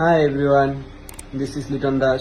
Hi everyone this is Liton Das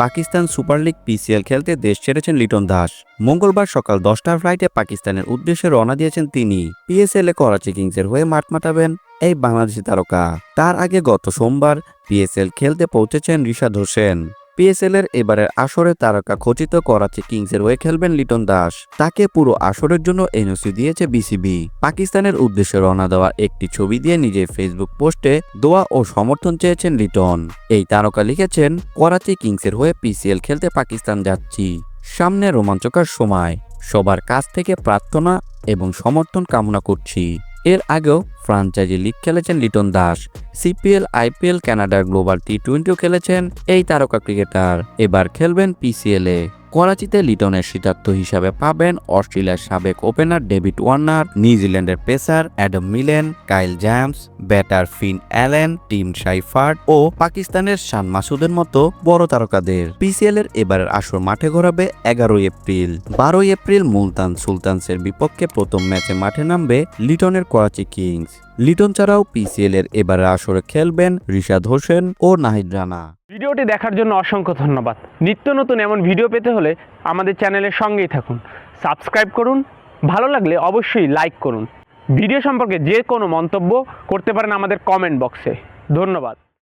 Pakistan super league PCL খেলতে দেশ ছেড়েছেন লিটন দাস। মঙ্গলবার সকাল দশটার ফ্লাইটে পাকিস্তানের উদ্দেশ্যে রওনা দিয়েছেন তিনি। পিএসএল এ করাচি কিংসের হয়ে মাঠ মাতাবেন এই বাংলাদেশি তারকা। তার আগে গত সোমবার পিএসএল খেলতে পৌঁছেছেন রিশাদ হোসেন। পিএসএল এর এবারের আসরে তারকা খচিত করাচি কিংসের হয়ে খেলবেন লিটন দাস। তাকে পুরো আসরের জন্য এনওসি দিয়েছে বিসিবি পাকিস্তানের উদ্দেশ্যে রওনা দেওয়া একটি ছবি দিয়ে নিজের ফেসবুক পোস্টে দোয়া ও সমর্থন চেয়েছেন লিটন। এই তারকা লিখেছেন, করাচি কিংসের হয়ে পিসিএল খেলতে পাকিস্তান যাচ্ছি। সামনে রোমাঞ্চকর সময়। সবার কাছ থেকে প্রার্থনা এবং সমর্থন কামনা করছি। এর আগেও ফ্রাঞ্চাইজি লিগ খেলেছেন লিটন দাস। সিপিএল, আইপিএল, কানাডার গ্লোবাল টি টোয়েন্টিও খেলেছেন এই তারকা ক্রিকেটার। এবার খেলবেন পিসিএল এ। করাচিতে লিটনের শীতার্থ হিসাবে পাবেন অস্ট্রেলিয়ার সাবেক ওপেনার ডেভিড ওয়ার্নার, নিউজিল্যান্ডের pacer Adam Milne, Kyle Jamieson, batter Finn Allen, Tim Seifert ও পাকিস্তানের শান মাসুদের মতো বড় তারকাদের। পিসিএল এর এবারের আসর মাঠে গড়াবে এগারোই এপ্রিল। বারোই এপ্রিল মুলতান সুলতানসের বিপক্ষে প্রথম ম্যাচে মাঠে নামবে লিটনের করাচি কিংস। লিটন ছাড়াও পিসিএল এর এবারে আসরে খেলবেন রিশাদ হোসেন ও নাহিদ রানা। ভিডিওটি দেখার জন্য অসংখ্য ধন্যবাদ। নিত্য নতুন এমন ভিডিও পেতে হলে আমাদের চ্যানেলের সঙ্গেই থাকুন। সাবস্ক্রাইব করুন, ভালো লাগলে অবশ্যই লাইক করুন। ভিডিও সম্পর্কে যে কোনো মন্তব্য করতে পারেন আমাদের কমেন্ট বক্সে। ধন্যবাদ।